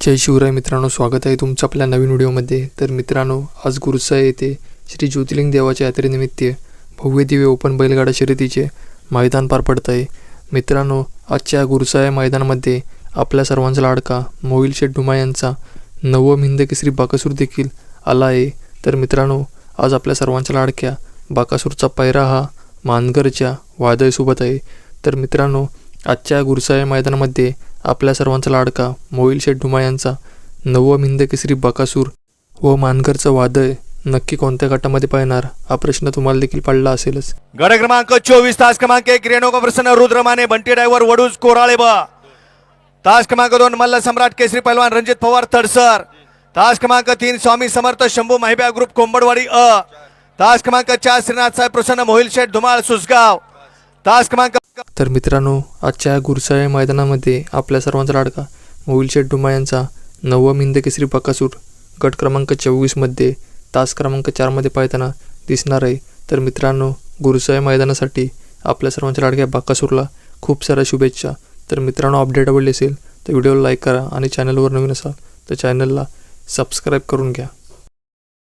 जय शिवराय मित्रांनो स्वागत आहे तुमचं आपल्या नवीन व्हिडिओमध्ये. तर मित्रांनो आज गुरुसाय येथे श्री ज्योतिर्लिंग देवाच्या यात्रेनिमित्त भव्य दिव्य ओपन बैलगाडा शर्यतीचे मैदान पार पडत आहे मित्रांनो आजच्या गुरुसाय मैदानामध्ये आपल्या सर्वांचा लाडका मोहिल शेठ डुमा यांचा नवम हिंद केसरी बाकासूर देखील आला आहे. तर मित्रांनो आज आपल्या सर्वांच्या लाडक्या बाकासूरचा पैरा हा मानगरच्या वादळसोबत आहे. तर मित्रांनो आजच्या गुरुसाय मैदानामध्ये आपल्या सर्वांचा लाडका मोईल शेठ डुमा यांचा नवम हिंद केसरी बकासूर व मानकरचं वादळ नक्की कोणत्या गटामध्ये पाहणार हा प्रश्न तुम्हाला देखील पडला असेलच. गड क्रमांक चोवीस तास क्रमांक एक रेणुका प्रसन्न रुद्रमाने बंटी ड्रायव्हर वडूज कोराळे ब. तास क्रमांक दोन मल्ल सम्राट केसरी पहलवान रणजित पवार तडसर. तास क्रमांक तीन स्वामी समर्थ शंभू माहिब्या ग्रुप कोंबडवाडी अ. तास क्रमांक चार श्रीनाथ साहेब प्रसन्न मोहिल शेठ धुमाळ सुसगाव तास क्रमांक तर मित्रांनो आजच्या गुरसाळे मैदानामध्ये आपल्या सर्वांचा लाडका मोहिल शेठ डुमा यांचा नवम हिंद केसरी बकासूर गट क्रमांक चोवीसमध्ये तास क्रमांक चारमध्ये पाहताना दिसणार आहे. तर मित्रांनो गुरुसाय मैदानासाठी आपल्या सर्वांच्या लाडक्या बाकासूरला खूप साऱ्या शुभेच्छा. तर मित्रांनो अपडेट आवडली असेल तर व्हिडिओला लाईक करा आणि चॅनलवर नवीन असाल तर चॅनलला सबस्क्राईब करून घ्या.